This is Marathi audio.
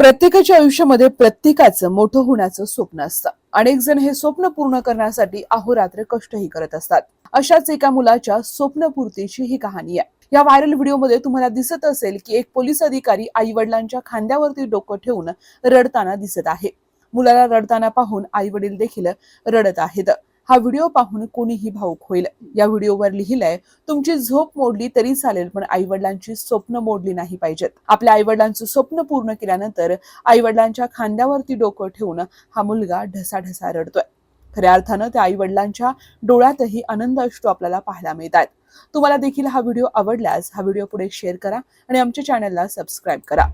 प्रत्येकाच्या आयुष्यामध्ये प्रत्येकाचं मोठं होण्याचं स्वप्न असतं. अनेक जण हे स्वप्न पूर्ण करण्यासाठी अहोरात्र कष्टही करत असतात. अशाच एका मुलाच्या स्वप्नपूर्तीची ही कहाणी आहे. या व्हायरल व्हिडिओमध्ये तुम्हाला दिसत असेल की एक पोलीस अधिकारी आई वडिलांच्या खांद्यावरती डोकं ठेवून रडताना दिसत आहे. मुलाला रडताना पाहून आई वडील देखील रडत आहेत. हा व्हिडिओ पाहून कोणीही भाऊक होईल. या व्हिडिओवर लिहिलंय तुमची झोप मोडली तरी चालेल पण आई वडिलांची स्वप्न मोडली नाही पाहिजेत. आपल्या आई वडिलांचं स्वप्न पूर्ण केल्यानंतर आई वडिलांच्या खांद्यावरती डोकं ठेवून हा मुलगा ढसाढसा रडतोय. खऱ्या अर्थानं त्या आई वडिलांच्या डोळ्यातही आनंद अश्रू आपल्याला पाहायला मिळतात तुम्हाला देखील हा व्हिडिओ आवडल्यास हा व्हिडिओ पुढे शेअर करा आणि आमच्या चॅनलला सबस्क्राईब करा.